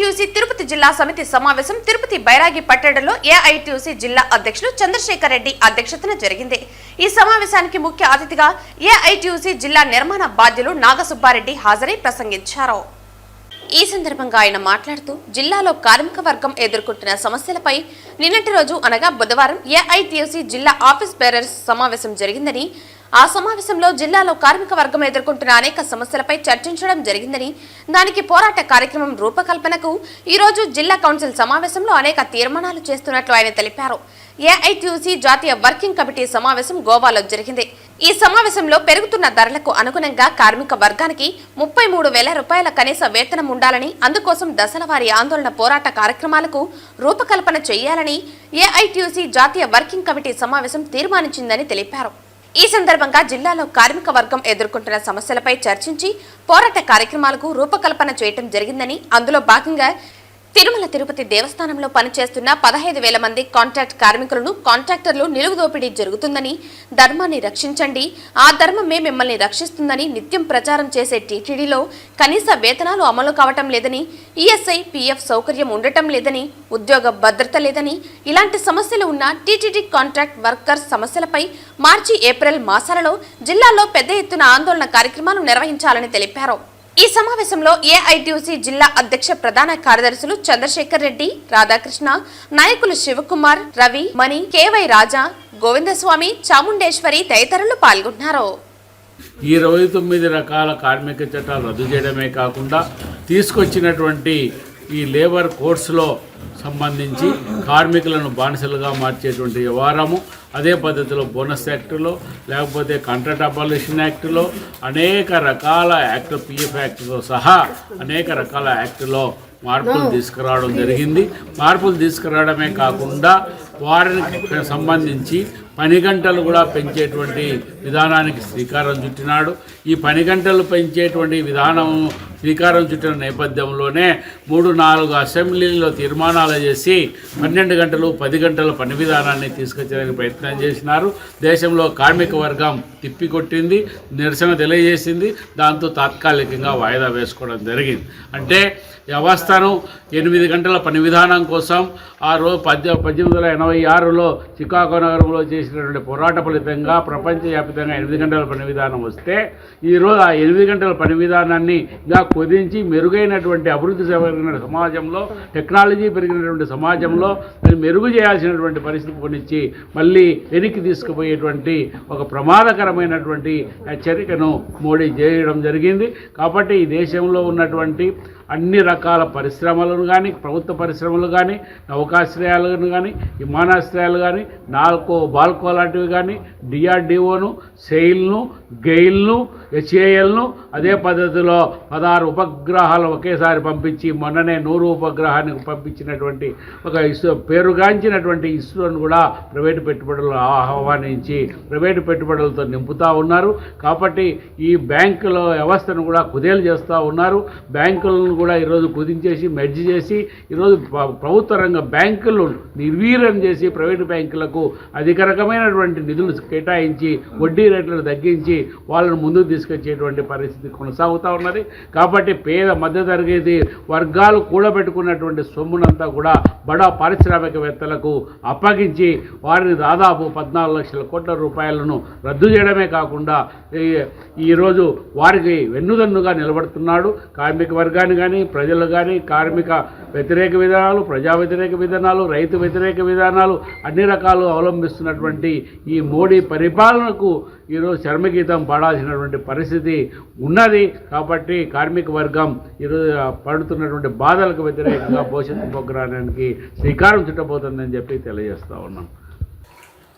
AITUC Tirupati జిల్లా సమితి సమావేశం తిరుపతి బైరాగి పట్టణంలో ఏఐటియుసి జిల్లా అధ్యక్షులు చంద్రశేఖర్ రెడ్డి అధ్యక్షతన జరిగింది. ఈ సమావేశానికి ముఖ్య అతిథిగా ఏఐటియుసి జిల్లా నిర్మాణ బాధ్యులు నాగసుబ్బారెడ్డి హాజరై ప్రసంగించారు. ఈ సందర్భంగా ఆయన మాట్లాడుతూ జిల్లాలో కార్మిక వర్గం ఎదుర్కొంటున్న సమస్యలపై నిన్నటి రోజు అనగా బుధవారం ఏఐటియుసి జిల్లా ఆఫీస్ బేరర్స్ సమావేశం జరిగిందని ఆ సమావేశంలో జిల్లాలో కార్మిక వర్గం ఎదుర్కొంటున్న అనేక సమస్యలపై చర్చించడం జరిగిందని దానికి పోరాట కార్యక్రమం రూపకల్పనకు ఈ రోజు జిల్లా కౌన్సిల్ సమావేశంలో అనేక తీర్మానాలు చేస్తున్నట్లు ఆయన తెలిపారు. ఏఐటియుసి జాతీయ వర్కింగ్ కమిటీ సమావేశం గోవాలో జరిగింది. ఈ సమావేశంలో పెరుగుతున్న ధరలకు అనుగుణంగా కార్మిక వర్గానికి ముప్పై మూడు వేల రూపాయల కనీస వేతనం ఉండాలని అందుకోసం దశల ఆందోళన పోరాట కార్యక్రమాలకు రూపకల్పన చేయాలని ఏఐటియుసి జాతీయ వర్కింగ్ కమిటీ సమావేశం తీర్మానించిందని తెలిపారు. ఈ సందర్భంగా జిల్లాలో కార్మిక వర్గం ఎదుర్కొంటున్న సమస్యలపై చర్చించి పోరాట కార్యక్రమాలకు రూపకల్పన చేయటం జరిగిందని అందులో భాగంగా తిరుమల తిరుపతి దేవస్థానంలో పనిచేస్తున్న పదహైదు వేల మంది కాంట్రాక్ట్ కార్మికులను కాంట్రాక్టర్లు నిలుగుదోపిడీ జరుగుతుందని ధర్మాన్ని రక్షించండి ఆ ధర్మమే మిమ్మల్ని రక్షిస్తుందని నిత్యం ప్రచారం చేసే టీటీడీలో కనీస వేతనాలు అమలు కావటం లేదని ఈఎస్ఐ పీఎఫ్ సౌకర్యం ఉండటం లేదని ఉద్యోగ భద్రత లేదని ఇలాంటి సమస్యలు ఉన్న టీటీడీ కాంట్రాక్ట్ వర్కర్స్ సమస్యలపై మార్చి ఏప్రిల్ మాసాలలో జిల్లాలో పెద్ద ఎత్తున ఆందోళన కార్యక్రమాలు నిర్వహించాలని తెలిపారు. ఈ సమావేశంలో ఏఐటీసీ జిల్లా అధ్యక్ష ప్రధాన కార్యదర్శులు చంద్రశేఖర్ రెడ్డి రాధాకృష్ణ నాయకులు శివకుమార్ రవి మణి కేవై రాజా గోవిందస్వామి చాముండేశ్వరి తదితరులు పాల్గొన్నారు. ఈ ఇరవై తొమ్మిది రకాల కార్మిక చట్టాలు రద్దు చేయడమే కాకుండా తీసుకొచ్చినటువంటి ఈ లేబర్ కోర్సులో సంబంధించి కార్మికులను బానిసలుగా మార్చేటువంటి వ్యవహారము అదే పద్ధతిలో బోనస్ యాక్టులో లేకపోతే కాంట్రాక్ట్ అబాలిషన్ యాక్టులో అనేక రకాల యాక్ట్ పిఎఫ్ యాక్టుతో సహా అనేక రకాల యాక్టులో మార్పులు తీసుకురావడం జరిగింది. మార్పులు తీసుకురావడమే కాకుండా వారికి సంబంధించి పని గంటలు కూడా పెంచేటువంటి విధానానికి శ్రీకారం చుట్టినాడు. ఈ పని గంటలు పెంచేటువంటి విధానం శ్రీకారం చుట్టిన నేపథ్యంలోనే మూడు నాలుగు అసెంబ్లీలో తీర్మానాలు చేసి పన్నెండు గంటలు పది గంటల పని విధానాన్ని తీసుకొచ్చడానికి ప్రయత్నం చేసినారు. దేశంలో కార్మిక వర్గం తిప్పికొట్టింది నిరసన తెలియజేసింది. దాంతో తాత్కాలికంగా వాయిదా వేసుకోవడం జరిగింది. అంటే వ్యవస్థను ఎనిమిది గంటల పని విధానం కోసం ఆ రోజు పద్దె పద్దెనిమిది వందల ఎనభై ఆరులో చికాగో నగరంలో చేసినటువంటి పోరాట ఫలితంగా ప్రపంచవ్యాప్తంగా ఎనిమిది గంటల పని విధానం వస్తే ఈరోజు ఆ ఎనిమిది గంటల పని విధానాన్ని ఇంకా కుదించి మెరుగైనటువంటి అభివృద్ధి పెరిగిన సమాజంలో టెక్నాలజీ పెరిగినటువంటి సమాజంలో దాన్ని మెరుగు చేయాల్సినటువంటి పరిస్థితి కొనిచ్చి మళ్ళీ వెనక్కి తీసుకుపోయేటువంటి ఒక ప్రమాదకరమైనటువంటి హెచ్చరికను మోడీ చేయడం జరిగింది. కాబట్టి ఈ దేశంలో ఉన్నటువంటి అన్ని రకాల పరిశ్రమలను కానీ ప్రభుత్వ పరిశ్రమలు కానీ నౌకాశ్రయాలను కానీ విమానాశ్రయాలు కానీ నాల్కో బాల్కో లాంటివి కానీ డిఆర్డిఓను సెయిల్ను గెయిల్ను హెచ్ఏఎల్ను అదే పద్ధతిలో పదహారు ఉపగ్రహాలు ఒకేసారి పంపించి మొన్ననే నూరు ఉపగ్రహానికి పంపించినటువంటి ఒక ఇస్రో పేరుగాంచినటువంటి ఇస్రోను కూడా ప్రైవేటు పెట్టుబడులు ఆహ్వానించి ప్రైవేటు పెట్టుబడులతో నింపుతూ ఉన్నారు. కాబట్టి ఈ బ్యాంకుల వ్యవస్థను కూడా కుదేలు చేస్తూ ఉన్నారు. బ్యాంకులను కూడా ఈరోజు కుదించేసి మెడ్జ్ చేసి ఈరోజు ప్రభుత్వ రంగ బ్యాంకులు నిర్వీర్యం చేసి ప్రైవేటు బ్యాంకులకు అధిక రకమైనటువంటి నిధులు కేటాయించి వడ్డీ రేట్లను తగ్గించి వాళ్ళను ముందుకు తీసుకొచ్చేటువంటి పరిస్థితి కొనసాగుతూ ఉన్నది. కాబట్టి పేద మధ్యతరగతి వర్గాలు కూడబెట్టుకున్నటువంటి సొమ్మునంతా కూడా బడా పారిశ్రామికవేత్తలకు అప్పగించి వారిని దాదాపు పద్నాలుగు లక్షల కోట్ల రూపాయలను రద్దు చేయడమే కాకుండా ఈ- ఈరోజు వారికి వెన్నుదన్నుగా నిలబడుతున్నాడు. కార్మిక వర్గాన్ని కానీ కానీ ప్రజలు కానీ కార్మిక వ్యతిరేక విధానాలు ప్రజా వ్యతిరేక విధానాలు రైతు వ్యతిరేక విధానాలు అన్ని రకాలు అవలంబిస్తున్నటువంటి ఈ మోడీ పరిపాలనకు ఈరోజు చర్మగీతం పాడాల్సినటువంటి పరిస్థితి ఉన్నది. కాబట్టి కార్మిక వర్గం ఈరోజు పడుతున్నటువంటి బాధలకు వ్యతిరేకంగా భవిష్యత్తు ప్రోగ్రామానికి శ్రీకారం చుట్టబోతుందని చెప్పి తెలియజేస్తా ఉన్నాం.